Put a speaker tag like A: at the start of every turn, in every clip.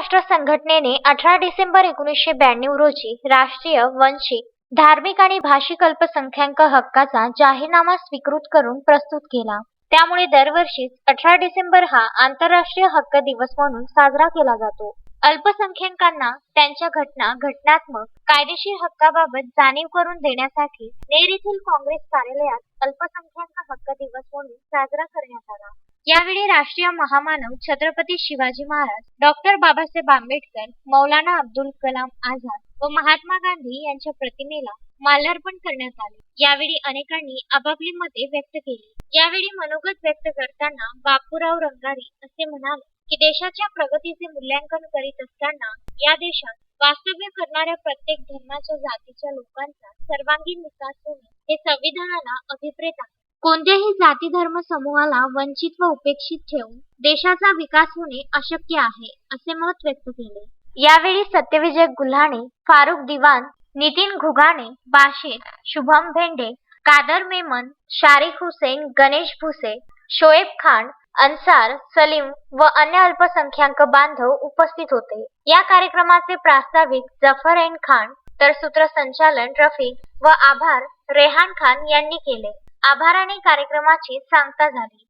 A: राष्ट्र संघटनेने अठरा डिसेंबर एकोणीसशे ब्याण्णव रोजी राष्ट्रीय वंशिक धार्मिक आणि भाषिक अल्पसंख्याक हक्काचा जाहीरनामा स्वीकृत करून प्रस्तुत केला. त्यामुळे दरवर्षीच अठरा डिसेंबर हा आंतरराष्ट्रीय हक्क दिवस म्हणून साजरा केला जातो. अल्पसंख्याकांना त्यांच्या घटना घटनात्मक कायदेशीर हक्काबाबत जाणीव करून देण्यासाठी नेर येथील काँग्रेस कार्यालयात अल्पसंख्याक हक्क दिवस म्हणून साजरा करण्यात आला. यावेळी राष्ट्रीय महामानव छत्रपती शिवाजी महाराज डॉक्टर बाबासाहेब आंबेडकर मौलाना अब्दुल कलाम आझाद व महात्मा गांधी यांच्या प्रतिमेला माल्यार्पण करण्यात आले. यावेळी अनेकांनी आपापली मते व्यक्त केली. यावेळी मनोगत व्यक्त करताना बापूराव रंगारी असे म्हणाले की देशाच्या प्रगतीचे मूल्यांकन करीत असताना या देशात वास्तव्य करणाऱ्या प्रत्येक धर्माच्या जातीच्या लोकांचा सर्वांगीण विकास होणे हे संविधानाला अभिप्रेत आहे. कोणत्याही जाती धर्म समूहाला वंचित व उपेक्षित ठेवून देशाचा विकास होणे अशक्य आहे असे मत व्यक्त केले. यावेळी सत्यविजय गुल्हाणे फारुख दिवान नितीन घुगाणे बाशीर शुभम भेंडे कादर मेमन शारिक हुसेन गणेश भुसे शोएब खान अन्सार सलीम व अन्य अल्पसंख्याक बांधव उपस्थित होते. या कार्यक्रमाचे प्रास्ताविक जफर एन खान तर सूत्रसंचालन रफिक व आभार रेहान खान यांनी केले. आभाराने कार्यक्रमाची सांगता झाली.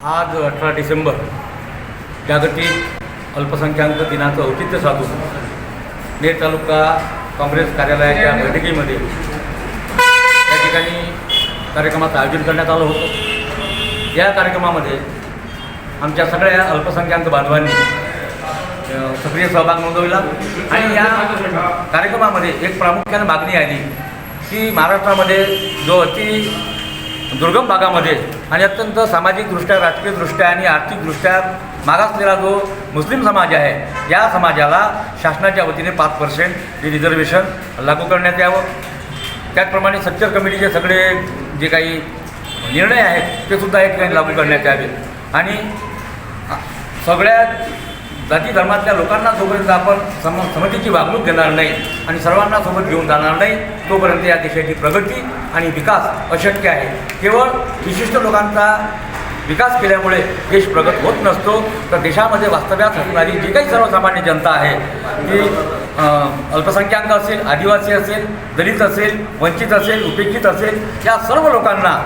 B: आज अठरा डिसेंबर जागतिक अल्पसंख्याक दिनाचं औचित्य साधून नेर तालुका काँग्रेस कार्यालयाच्या बैठकीमध्ये या ठिकाणी कार्यक्रमाचं आयोजन करण्यात आलं होतं. या कार्यक्रमामध्ये आमच्या सगळ्या अल्पसंख्याक बांधवांनी सक्रिय सहभाग नोंदविला आणि या कार्यक्रमामध्ये एक प्रामुख्याने मागणी आली की महाराष्ट्रामध्ये जो अति दुर्गम भागामध्ये आणि अत्यंत सामाजिकदृष्ट्या राजकीयदृष्ट्या आणि आर्थिकदृष्ट्या मागासलेला जो मुस्लिम समाज आहे या समाजाला शासनाच्या वतीने पाच पर्सेंट हे रिझर्वेशन लागू करण्यात यावं. त्याचप्रमाणे सच्चर कमिटीचे सगळे जे काही निर्णय आहेत ते सुद्धा एक ठिकाणी लागू करण्यात यावे आणि सगळ्या जाती धर्मातल्या लोकांना जोपर्यंत आपण सम समतेची वागणूक घेणार नाही आणि सर्वांना सोबत घेऊन जाणार नाही तोपर्यंत या देशाची प्रगती आणि विकास अशक्य आहे. केवळ विशिष्ट लोकांचा विकास केल्यामुळे देश प्रगत होत नसतो तर देशामध्ये वास्तव्यात असणारी जी काही सर्वसामान्य जनता आहे ती अल्पसंख्याक असेल आदिवासी असेल दलित असेल वंचित असेल उपेक्षित असेल या सर्व लोकांना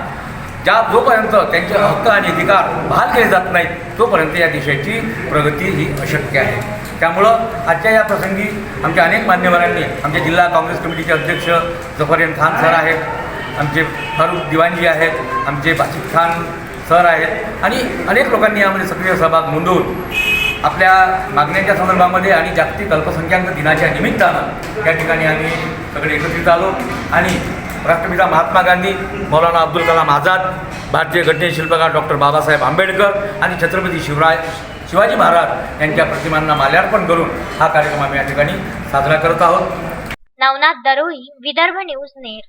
B: ज्या जोपर्यंत त्यांचे हक्क आणि अधिकार बहाल केले जात नाहीत तोपर्यंत या देशाची प्रगती ही अशक्य आहे. त्यामुळं आजच्या या प्रसंगी आमच्या अनेक मान्यवरांनी आमचे जिल्हा काँग्रेस कमिटीचे अध्यक्ष जफरयन खान सर आहेत आमचे फारुख दिवानजी आहेत आमचे बाशिक खान सर आहेत आणि अनेक लोकांनी यामध्ये सक्रिय सहभाग नोंदवून आपल्या मागण्यांच्या संदर्भामध्ये आणि जागतिक अल्पसंख्याक दिनाच्या निमित्तानं या ठिकाणी आम्ही सगळे एकत्रित आलो आणि राष्ट्रपिता महात्मा गांधी मौलाना अब्दुल कलाम आझाद भारतीय घटने शिल्पकार डॉक्टर बाबासाहेब आंबेडकर आणि छत्रपती शिवराय शिवाजी महाराज यांच्या प्रतिमांना माल्यार्पण करून हा कार्यक्रम आम्ही या ठिकाणी साजरा करत आहोत.
A: नवनाथ दरोई विदर्भ न्यूज नेर.